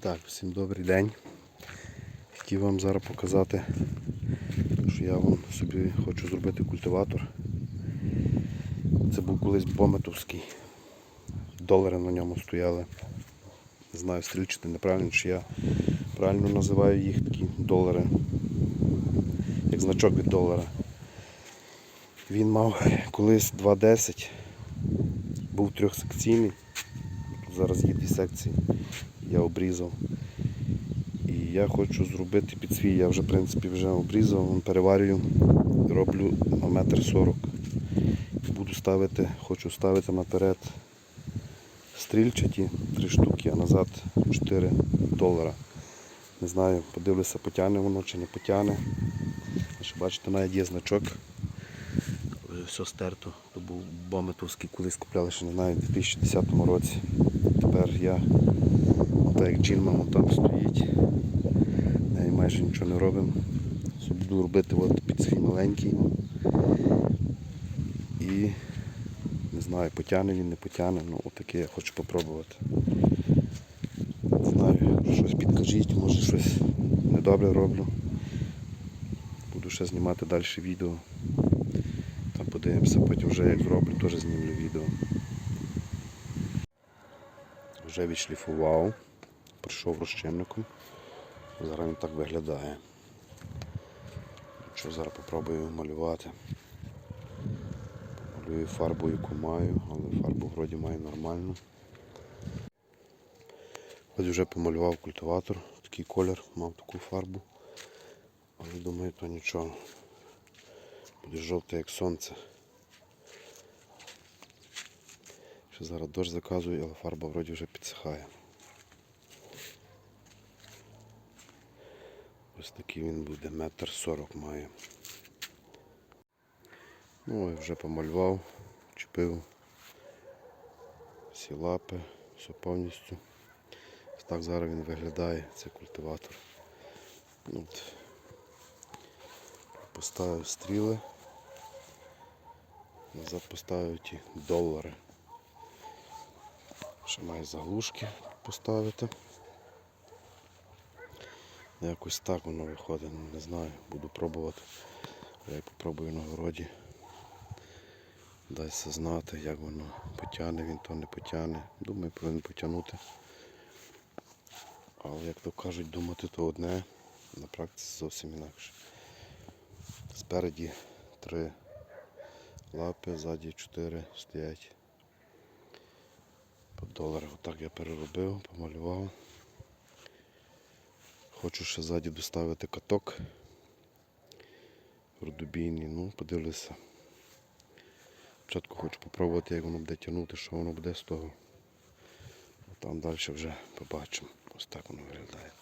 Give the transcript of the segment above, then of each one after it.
Так, всім добрий день. Хотів вам зараз показати, що я вам собі хочу зробити культиватор. Це був колись бометовський. Долари на ньому стояли. Не знаю, стрільчити неправильно, чи я правильно називаю їх такі долари. Як значок від долара. Він мав колись 2.10, був трьохсекційний. Зараз є дві секції. Я обрізав. І я хочу зробити під свій, я вже в принципі вже обрізав, переварюю, роблю на метр сорок. Буду ставити, хочу ставити наперед стрільчаті три штуки, а назад 4 долара. Не знаю, подивлюся, потягне воно чи не потягне. Бачите, навіть є значок. Все стерто. То був бометовський, колись купляли, ще не знаю, у 2010 році. Тепер я, так як джинман там стоїть, неї майже нічого не робимо. Буду робити от під свій маленький. І не знаю, потягне він, не потягне, ну отаке я хочу попробувати. Не знаю, щось підкажіть, може щось недобре роблю. Буду ще знімати далі відео. Подивимося, потім вже як зроблю, теж знімлю відео. Вже відшліфував, прийшов розчинником. Зараз він так виглядає. Що зараз попробую малювати. Малюю фарбу, яку маю, але фарбу вроді маю нормальну. Ось вже помалював культиватор, такий колір, мав таку фарбу. Але думаю, то нічого. Буде жовте як сонце. Ще зараз дощ заказую, але фарба вроді вже підсихає. Ось такий він буде, метр сорок має. Ну і вже помалював, чіпив всі лапи, все повністю. Ось так зараз він виглядає, цей культиватор. От. Поставив стріли. Назад поставив ті долари. Ще маю заглушки поставити. Якось так воно виходить, не знаю, буду пробувати. Я попробую на городі. Дай знати, як воно потягне, він то не потягне. Думаю, повинен потягнути. Але як то кажуть, думати то одне, на практиці зовсім інакше. Спереді три лапи, ззаді чотири стоять. По доларах отак я переробив, помалював. Хочу ще ззаді доставити каток рудобійний, ну подивлюся. Спочатку хочу попробувати, як воно буде тягнути, що воно буде з того. А там далі вже побачимо. Ось так воно виглядає.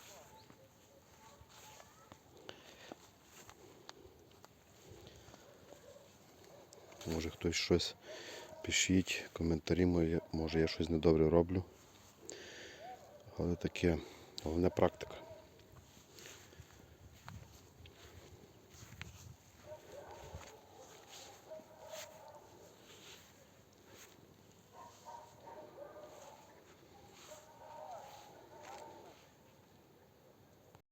Може хтось щось пишіть, коментарі мої, може я щось недобре роблю. Але таке, головне практика.